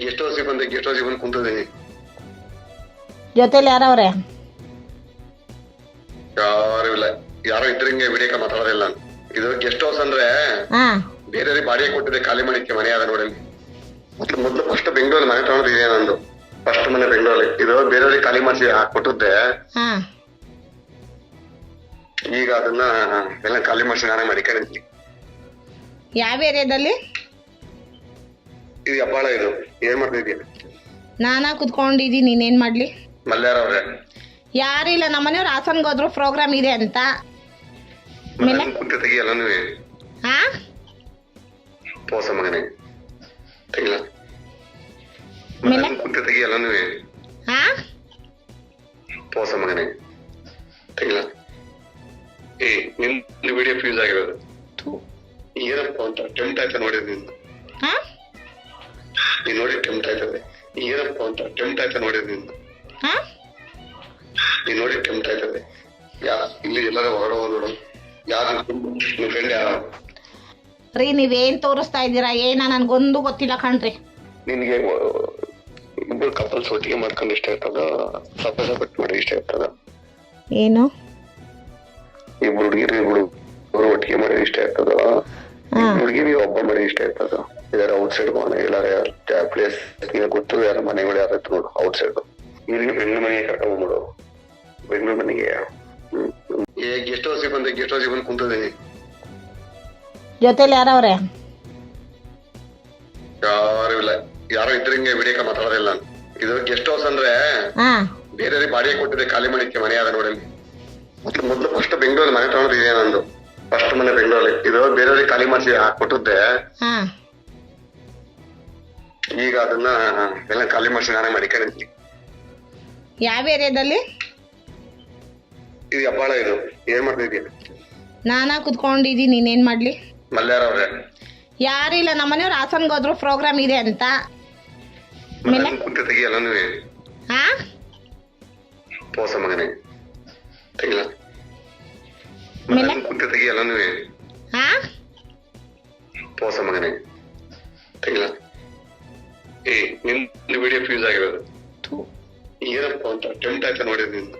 Guest ಹೌಸಿಗೆ ಬಂದೆ guest ಹೌಸಿಗೆ ಬಂದು ಕುಂತಿದ್ದೀನಿ. ಜೊತೆಲಿ ಯಾರವ್ರೆ? ಯಾರು ಇಲ್ಲ. ಯಾರೋ ಇದ್ರಂಗೆ ವಿಡಿಯೋ ಕಾಲ್ ಮಾತಾಡೋದಿಲ್ಲ ನಾನು. ಇದು ಗೆಸ್ಟ್ ಹೌಸ್ ಅಂದ್ರೆ ಹಾ. ಬೇರೆ ಬಾಡಿಗೆ ಕೊಟ್ಟಿದೆ ಖಾಲಿ ಮಾಡಿಕ್ಕೆ ಮನೆ ಅದ ನೋಡಿ ಮೊದ್ಲು ಮೊದ್ಲು ಫಸ್ಟ್ ಬೆಂಗಳೂರಲ್ಲಿ ಮನೆ ತಗೊಂಡಿದ್ದೆ ನಂದು. ಫಸ್ಟ್ ಮನೆ ಬೆಂಗಳೂರಲ್ಲಿ ಇದು ಬೇರೆಯವ್ರಿಗೆ ಖಾಲಿ ಮಾಡಿಸಿ ಕೊಟ್ಟಿದ್ದೆ. ಹಾ. ಈಗ ಅದನ್ನ ಎಲ್ಲ ಖಾಲಿ ಮಾಡಿಸಿ ನಾನೇ ಮಡಿಕೊಂಡಿದ್ವಿ ಯಾವ ಏರಿಯಾದಲ್ಲಿ ಇದು ಹಬ್ಬಾಳ ಇದು. ಏನ್ ಮಾಡ್ತಿದ್ಯ ನಾನಾ ಕುತ್ಕೊಂಡಿದ್ದೀನಿ ನೀನೇನ್ ಮಾಡ್ಲಿ? ಮಲ್ಯಾರ ಅವ್ರೆ. ಯಾರಿಲ್ಲ ನಮ್ಮನೆಯವ್ರು ಹಾಸನ್ಗೆ ಹೋದ್ರು ಪ್ರೋಗ್ರಾಮ್ ಇದೆ ಅಂತ. ಆಮೇಲೆ? ಕುಂತ ತೆಗಿ ಎಲ್ಲಾನು ಹಾ ಪೋಸ ಮಗನೇ. ತೆಗಿಲ್ಲ ಆಮೇಲೆ? ಕುಂತ ತೆಗಿ ಎಲ್ಲಾನು ಹಾ ಪೋಸ ಮಗನೇ. ತೆಗಿಲ್ಲ ಏ ನಿನ್ ವಿಡಿಯೋ ಫ್ಯೂಸ್ ಆಗಿರೋದು. ಥು. ಏನಪ್ಪ ಅಂತ ಟೆಂಟ್ ಆಯ್ತಾ ನೋಡಿದ್ ನಿಂದು? ಹಾ ನೀನ್ ನೋಡಿ ಟೆಂಪ್ಟ್ ಆಯ್ತದೆ. ಏನಪ್ಪ ಅಂತ ಟೆಂಪ್ಟ್ ಆಯ್ತಾ ನೋಡಿದ್ ನಿನ್ನ. ಹಾ? ನೀನ್ ನೋಡಿ ಟೆಂಪ್ಟ್ ಆಯ್ತದೆ. ಯಾ ಇಲ್ಲಿ ಎಲ್ಲರೂ ಹೊರಡೋ ನೋಡು. ಯಾರು ನಿನ್ ಫ್ರೆಂಡ್ ಯಾರು? ರೀ ನೀವೇನ್ ತೋರಿಸ್ತಾ ಇದ್ದೀರಾ? ಏನ? ನನ್ಗೊಂದು ಗೊತ್ತಿಲ್ಲ ಕಣ್ರಿ. ನಿನ್ಗೆ ಇಬ್ಬರು ಕಪಲ್ಸ್ ಒಟ್ಟಿಗೆ ಮಾಡ್ಕೊಂಡು ಇಷ್ಟ ಇರ್ತದ? ಸಪಸ ಬಿಟ್ಟು ಮಾಡಿ ಇಷ್ಟ ಇರ್ತದ? ಏನು? ಇಬ್ರು ಹುಡುಗಿರು ಇಬ್ರು ಒಟ್ಟಿಗೆ ಮಾಡಿ ಇಷ್ಟ ಇರ್ತದ? ಹಾ. ಹುಡುಗಿರಿ ಒಬ್ಬ ಮನೆ ಇಷ್ಟ ಇರ್ತದ ಯಾರ ಔಟ್ ಸೈಡ್ ಮನೆ ಎಲ್ಲಾರ ಪ್ಲೇಸ್ ಗೊತ್ತು ಯಾರ ಮನೆಗಳು ಯಾರ ನೋಡು ಔಟ್ ಸೈಡ್ ಇಲ್ಲಿ ಬೆಂಗಳೂರು ಮನೆಗೆ ಕರ್ಕೊಂಡ್ಬಿಡು ಬೆಂಗಳೂರು ಮನೆಗೆ. ಏ ಗೆಸ್ಟ್ ಹೌಸ್ ಬಂದೆ ಗೆಸ್ಟ್ ಹೌಸಿಗೆ ಬಂದು ಕುಂತಿದ್ದೀನಿ. ಜೊತೆಲಿ ಯಾರವ್ರೆ? ಯಾರು ಇಲ್ಲ. ಯಾರೋ ಇದ್ರಂಗೆ ವಿಡಿಯೋ ಕಾಲ್ ಮಾತಾಡೋದಿಲ್ಲ ನಾನು. ಇದು ಗೆಸ್ಟ್ ಹೌಸ್ ಅಂದ್ರೆ ಹಾ. ಬೇರೆಯವ್ರಿಗೆ ಬಾಡಿಗೆ ಕೊಟ್ಟಿದೆ ಖಾಲಿ ಮಾಡಿಕ್ಕೆ ಮನೆ ಅದ ನೋಡಿ ಮೊದ್ಲು ಮೊದ್ಲು ಫಸ್ಟ್ ಬೆಂಗಳೂರಲ್ಲಿ ಮನೆ ತಗೊಂಡಿದ್ದೆ ನಂದು ಫಸ್ಟ್ ಮನೆ ಬೆಂಗಳೂರಲ್ಲಿ. ಇದು ಬೇರೆಯವ್ರಿಗೆ ಖಾಲಿ ಮಾಡಿಸಿ ಕೊಟ್ಟಿದ್ದೆ ಈಗ ಅದನ್ನ ಎಲ್ಲ ಖಾಲಿ ಮಾಡಿಸಿ ನಾನೇ ಮಾಡಿಕೊಂಡಿದ್ದೀನಿ ಯಾವ ಏರಿಯಾದಲ್ಲಿ? ಇದು ಹೆಬ್ಬಾಳ ಇದು. ಏನ್ ಮಾಡ್ತಿದ್ದೀನಿ ನಾನಾ ಕುತ್ಕೊಂಡಿದ್ದೀನಿ. ನೀನೇನ್ ಮಾಡ್ಲಿ? ಮಲ್ಯಾರ ಅವ್ರೆ. ಯಾರಿಲ್ಲ ನಮ್ಮನೆಯವ್ರು ಹಾಸನ್ಗೆ ಹೋದ್ರು ಪ್ರೋಗ್ರಾಮ್ ಇದೆ ಅಂತ. ಆಮೇಲೆ? ಕುಂತ ತೆಗಿ ಎಲ್ಲಾನು ಹಾ? ಪೋಸ ಮಗನೇ ತೆಗಿಲ್ಲ. ಆಮೇಲೆ? ಕುಂತ ತೆಗಿ ಎಲ್ಲಾನು ಹಾ? ಪೋಸ ಮಗನೇ. ತೆಗಿಲ್ಲ ಏ ನಿನ್ ವಿಡಿಯೋ ಫ್ಯೂಸ್ ಆಗಿರೋದು. ಏನಪ್ಪ ಅಂತ ಟೆಂಪ್ಟ್ ಆಯ್ತಾ ನೋಡಿದ್ ನೀನ್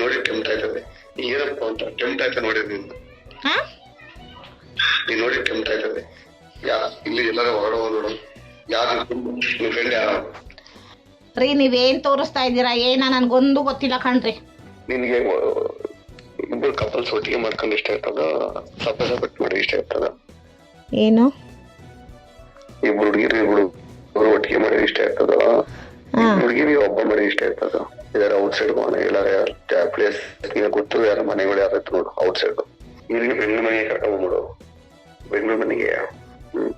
ನೋಡಿ ಟೆಂಪ್ಟ್ ಆಯ್ತದೆ. ಏನಪ್ಪ ಅಂತ ಟೆಂಪ್ಟ್ ಆಯ್ತಾ ನೋಡಿದ್ ನೀನ್ ನೋಡಿ ಟೆಂಪ್ಟ್ ಆಯ್ತದೆ. ಯಾ ಇಲ್ಲಿ ಎಲ್ಲರೂ ಹೊರಡೋ ನೋಡು. ಯಾರು ನಿಮ್ ಫ್ರೆಂಡ್ ಯಾರು? ರೀ ನೀವೇನ್ ತೋರಿಸ್ತಾ ಇದ್ದೀರಾ? ಏನ? ನನ್ಗೊಂದು ಗೊತ್ತಿಲ್ಲ ಕಣ್ರಿ. ನಿನ್ಗೆ ಇಬ್ರು ಕಪಲ್ಸ್ ಒಟ್ಟಿಗೆ ಮಾಡ್ಕೊಂಡು ಇಷ್ಟ ಇರ್ತದ ಸಪ್ರೇಟ್ ಸಪ್ರೇಟ್ ಮಾಡಿ ಇಷ್ಟ ಇರ್ತದ. ಏನು? ಇಬ್ರು ಹುಡುಗಿರು ಇಬ್ರು ಇಬ್ರು ಒಟ್ಟಿಗೆ ಮಾಡಿ ಇಷ್ಟ ಇರ್ತದ. ಹುಡುಗಿರಿ ಒಬ್ಬ ಮಾಡಿ ಇಷ್ಟ ಇರ್ತದ. ಇದರ ಔಟ್ ಸೈಡ್ ಮನೆ ಇಲ್ಲ ಪ್ಲೇಸ್ ಗೊತ್ತು ಯಾರ ಮನೆಗಳು ಯಾರು ನೋಡು ಔಟ್ ಸೈಡ್ ಇಲ್ಲಿ ಬೆಂಗಳೂರು ಮನೆಗೆ ಕರ್ಕೊಂಡ್ಬಿಡು ಬೆಂಗಳೂರು ಮನೆಗೆ. ಹ್ಮ್.